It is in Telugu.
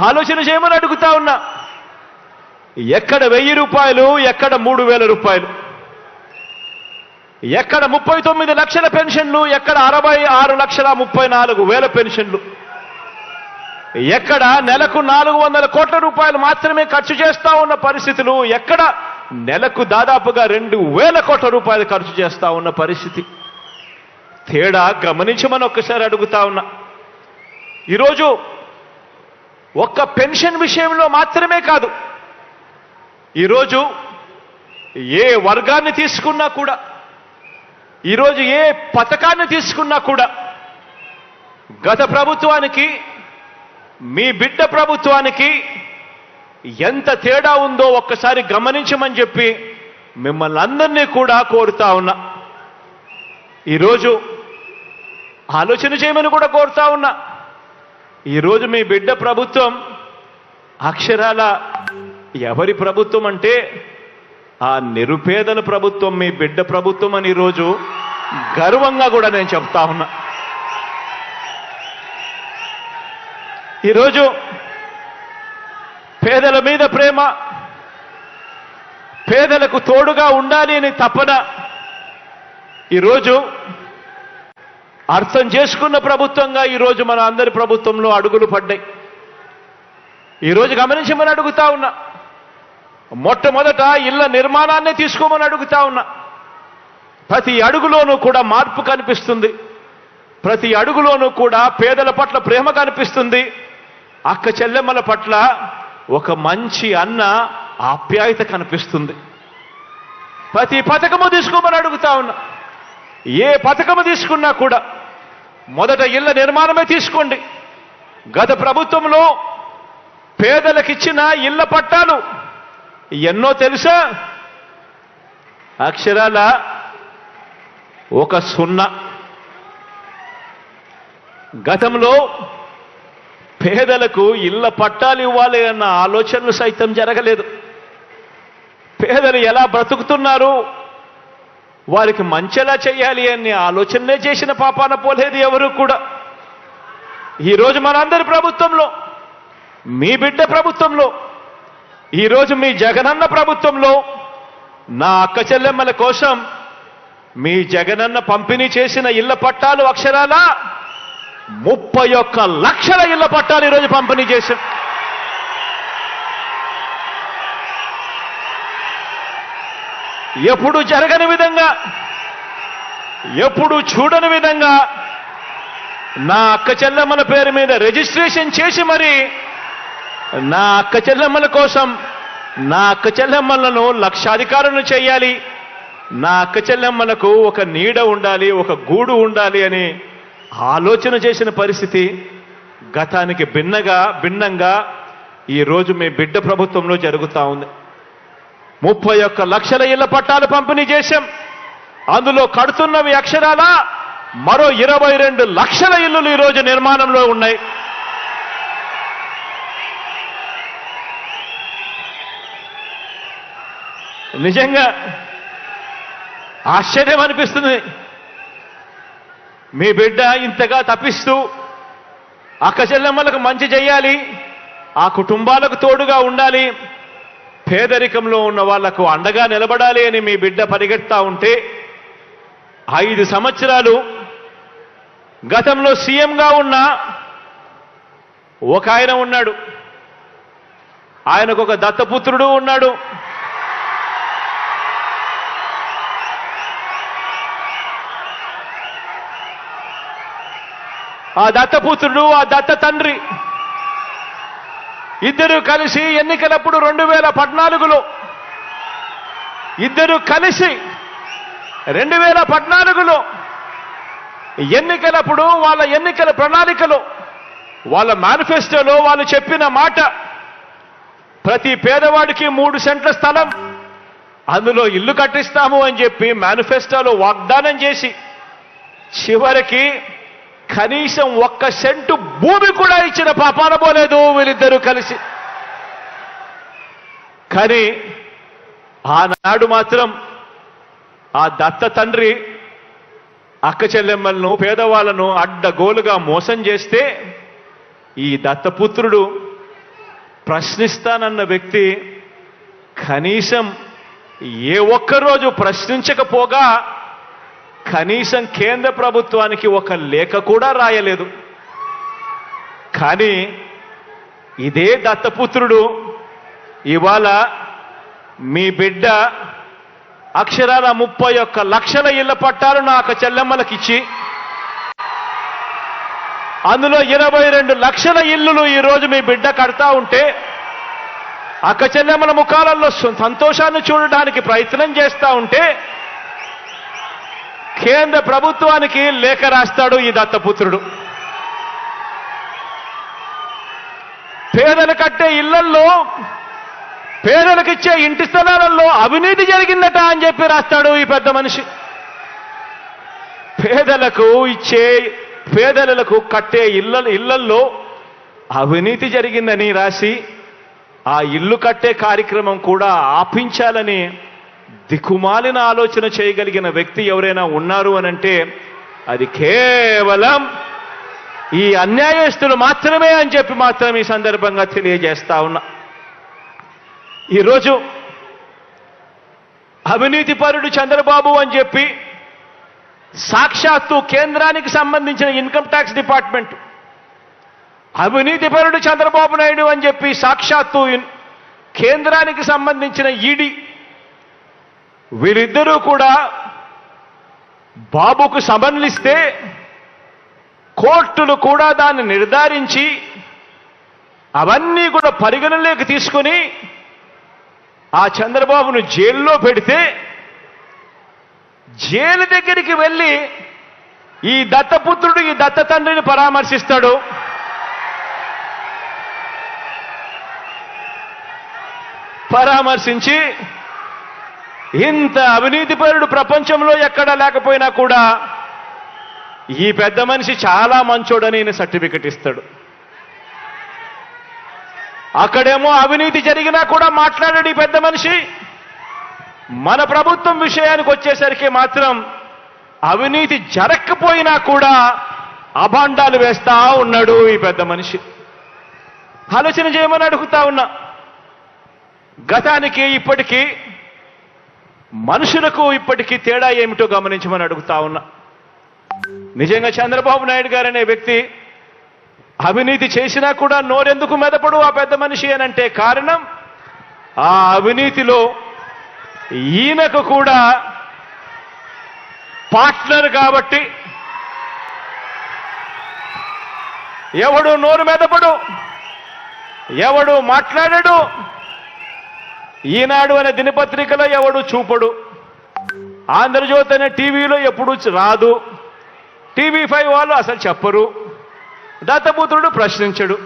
ఆలోచన చేయమని అడుగుతా ఉన్నా. ఎక్కడ వెయ్యి రూపాయలు ఎక్కడ మూడు వేల రూపాయలు. ఎక్కడ ముప్పై తొమ్మిది లక్షల పెన్షన్లు ఎక్కడ అరవై ఆరు లక్షల ముప్పై నాలుగు వేల పెన్షన్లు. ఎక్కడ నెలకు నాలుగు వందల కోట్ల రూపాయలు మాత్రమే ఖర్చు చేస్తా ఉన్న పరిస్థితులు ఎక్కడ నెలకు దాదాపుగా రెండు వేల కోట్ల రూపాయలు ఖర్చు చేస్తా ఉన్న పరిస్థితి. తేడా గమనించమని ఒక్కసారి అడుగుతా ఉన్నా. ఈరోజు ఒక్క పెన్షన్ విషయంలో మాత్రమే కాదు. ఈరోజు ఏ వర్గాన్ని తీసుకున్నా కూడా ఈరోజు ఏ పథకాన్ని తీసుకున్నా కూడా గత ప్రభుత్వానికి మీ బిడ్డ ప్రభుత్వానికి ఎంత తేడా ఉందో ఒక్కసారి గమనించమని చెప్పి మిమ్మల్ని అందరినీ కూడా కోరుతా ఉన్నా. ఈరోజు ఆలోచన చేయమని కూడా కోరుతా ఉన్నా. ఈరోజు మీ బిడ్డ ప్రభుత్వం అక్షరాల ఎవరి ప్రభుత్వం అంటే ఆ నిరుపేదల ప్రభుత్వం మీ బిడ్డ ప్రభుత్వం అని ఈరోజు గర్వంగా కూడా నేను చెప్తా ఉన్నా. ఈరోజు పేదల మీద ప్రేమ పేదలకు తోడుగా ఉండాలి అని తపన ఈరోజు అర్థం చేసుకున్న ప్రభుత్వంగా ఈరోజు మన అందరి ప్రభుత్వంలో అడుగులు పడ్డాయి. ఈరోజు గమనించమని అడుగుతా ఉన్నా. మొట్టమొదట ఇళ్ళ నిర్మాణాన్ని తీసుకోమని అడుగుతా ఉన్నా. ప్రతి అడుగులోనూ కూడా మార్పు కనిపిస్తుంది. ప్రతి అడుగులోనూ కూడా పేదల పట్ల ప్రేమ కనిపిస్తుంది. అక్క చెల్లెమ్మల పట్ల ఒక మంచి అన్న ఆప్యాయత కనిపిస్తుంది. ప్రతి పథకము తీసుకోమని అడుగుతా ఉన్నా. ఏ పథకము తీసుకున్నా కూడా మొదట ఇళ్ళ నిర్మాణమే తీసుకోండి. గత ప్రభుత్వంలో పేదలకిచ్చిన ఇళ్ళ పట్టాలు ఎన్నో తెలుసా? అక్షరాల ఒక సున్నా. గతంలో పేదలకు ఇళ్ళ పట్టాలు ఇవ్వాలి అన్న ఆలోచనలు సైతం జరగలేదు. పేదలు ఎలా బ్రతుకుతున్నారు? వారికి మంచెలా చేయాలి అనే ఆలోచనలే చేసిన పాపాన పోలేదు ఎవరు కూడా. ఈరోజు మనందరి ప్రభుత్వంలో మీ బిడ్డ ప్రభుత్వంలో ఈరోజు మీ జగనన్న ప్రభుత్వంలో నా అక్క చెల్లెమ్మల కోసం మీ జగనన్న పంపిణీ చేసిన ఇళ్ళ పట్టాలు అక్షరాల ముప్పై ఒక్క లక్షల ఇళ్ళ పట్టాలు ఈరోజు పంపిణీ చేశాం ఎప్పుడు జరగని విధంగా ఎప్పుడు చూడని విధంగా నా అక్క చెల్లెమ్మల పేరు మీద రిజిస్ట్రేషన్ చేసి మరి నా అక్క చెల్లెమ్మల కోసం నా అక్క చెల్లెమ్మలను లక్షాధికారులను చేయాలి. నా అక్క చెల్లెమ్మలకు ఒక నీడ ఉండాలి ఒక గూడు ఉండాలి అని ఆలోచన చేసిన పరిస్థితి గతానికి భిన్నగా భిన్నంగా ఈరోజు మీ బిడ్డ ప్రభుత్వంలో జరుగుతూ ఉంది. ముప్పై ఒక్క లక్షల ఇళ్ళ పట్టాలు పంపిణీ చేశాం. అందులో కడుతున్నవి అక్షరాల మరో ఇరవై రెండు లక్షల ఇల్లులు ఈరోజు నిర్మాణంలో ఉన్నాయి. నిజంగా ఆశ్చర్యం అనిపిస్తుంది. మీ బిడ్డ ఇంతగా తప్పిస్తూ అక్క చెల్లెమ్మలకు మంచి చేయాలి ఆ కుటుంబాలకు తోడుగా ఉండాలి పేదరికంలో ఉన్న వాళ్ళకు అండగా నిలబడాలి అని మీ బిడ్డ పరిగెత్తా ఉంటే ఐదు సంవత్సరాలు గతంలో సీఎంగా ఉన్న ఒక ఆయన ఉన్నాడు. ఆయనకు ఒక దత్తపుత్రుడు ఉన్నాడు. ఆ దత్తపుత్రుడు ఆ దత్త తండ్రి ఇద్దరు కలిసి ఎన్నికలప్పుడు రెండు వేల పద్నాలుగులో ఇద్దరు కలిసి రెండు వేల పద్నాలుగులో ఎన్నికలప్పుడు వాళ్ళ ఎన్నికల ప్రణాళికలో వాళ్ళ మేనిఫెస్టోలో వాళ్ళు చెప్పిన మాట ప్రతి పేదవాడికి మూడు సెంట్ల స్థలం అందులో ఇల్లు కట్టిస్తాము అని చెప్పి మేనిఫెస్టోలో వాగ్దానం చేసి చివరికి కనీసం ఒక్క సెంటు భూమి కూడా ఇచ్చిన పాపాన పోలేదు వీళ్ళిద్దరూ కలిసి. కానీ ఆనాడు మాత్రం ఆ దత్త తండ్రి అక్క చెల్లెమ్మలను పేదవాళ్ళను అడ్డగోలుగా మోసం చేస్తే ఈ దత్తపుత్రుడు ప్రశ్నిస్తానన్న వ్యక్తి కనీసం ఏ ఒక్కరోజు ప్రశ్నించకపోగా కనీసం కేంద్ర ప్రభుత్వానికి ఒక లేఖ కూడా రాయలేదు. కానీ ఇదే దత్తపుత్రుడు ఇవాళ మీ బిడ్డ అక్షరాల ముప్పై ఒక్క లక్షల ఇళ్ళ పట్టాలు నాకు చెల్లెమ్మలకిచ్చి అందులో ఇరవై రెండు లక్షల ఇల్లులు ఈరోజు మీ బిడ్డ కడతా ఉంటే అక్క చెల్లెమ్మల ముఖాలలో సంతోషాన్ని చూడడానికి ప్రయత్నం చేస్తా ఉంటే కేంద్ర ప్రభుత్వానికి లేఖ రాస్తాడు ఈ దత్తపుత్రుడు. పేదలు కట్టే ఇళ్ళల్లో పేదలకు ఇచ్చే ఇంటి స్థలాలలో అవినీతి జరిగిందట అని చెప్పి రాస్తాడు ఈ పెద్ద మనిషి. పేదలకు ఇచ్చే పేదలకు కట్టే ఇళ్ళ ఇళ్ళల్లో అవినీతి జరిగిందని రాసి ఆ ఇల్లు కట్టే కార్యక్రమం కూడా ఆపించాలని దిక్కుమాలిన ఆలోచన చేయగలిగిన వ్యక్తి ఎవరైనా ఉన్నారు అనంటే అది కేవలం ఈ అన్యాయస్తులు మాత్రమే అని చెప్పి మాత్రం ఈ సందర్భంగా తెలియజేస్తా ఉన్నా. ఈరోజు అవినీతి పరుడు చంద్రబాబు అని చెప్పి సాక్షాత్తు కేంద్రానికి సంబంధించిన ఇన్కమ్ ట్యాక్స్ డిపార్ట్మెంట్ అవినీతి పరుడు చంద్రబాబు నాయుడు అని చెప్పి సాక్షాత్తు కేంద్రానికి సంబంధించిన ఈడీ వీరిద్దరూ కూడా బాబుకు సమన్లిస్తే కోర్టులు కూడా దాన్ని నిర్ధారించి అవన్నీ కూడా పరిగణలోకి తీసుకొని ఆ చంద్రబాబును జైల్లో పెడితే జైలు దగ్గరికి వెళ్ళి ఈ దత్తపుత్రుడు ఈ దత్త తండ్రిని పరామర్శిస్తాడు. పరామర్శించి ఇంత అవినీతిపరుడు ప్రపంచంలో ఎక్కడా లేకపోయినా కూడా ఈ పెద్ద మనిషి చాలా మంచోడని ఈయన సర్టిఫికెట్ ఇస్తాడు. అక్కడేమో అవినీతి జరిగినా కూడా మాట్లాడాడు ఈ పెద్ద మనిషి. మన ప్రభుత్వం విషయానికి వచ్చేసరికి మాత్రం అవినీతి జరగకపోయినా కూడా అభాండాలు వేస్తా ఉన్నాడు ఈ పెద్ద మనిషి. ఆలోచన చేయమని అడుగుతా ఉన్నా. గతానికి ఇప్పటికీ మనుషులకు ఇప్పటికీ తేడా ఏమిటో గమనించమని అడుగుతా ఉన్నా. నిజంగా చంద్రబాబు నాయుడు గారు అనే వ్యక్తి అవినీతి చేసినా కూడా నోరెందుకు మెదపడు ఆ పెద్ద మనిషి అనంటే కారణం ఆ అవినీతిలో ఈయనకు కూడా పార్ట్నర్ కాబట్టి. ఎవడు నోరు మెదపడు ఎవడు మాట్లాడడు ఈనాడు అనే దినపత్రికలో ఎవడు చూపడు? ఆంధ్రజ్యోతి అనే టీవీలో ఎప్పుడు రాదు. టీవీ ఫైవ్ వాళ్ళు అసలు చెప్పరు. దత్తపుత్రుడు ప్రశ్నించడు.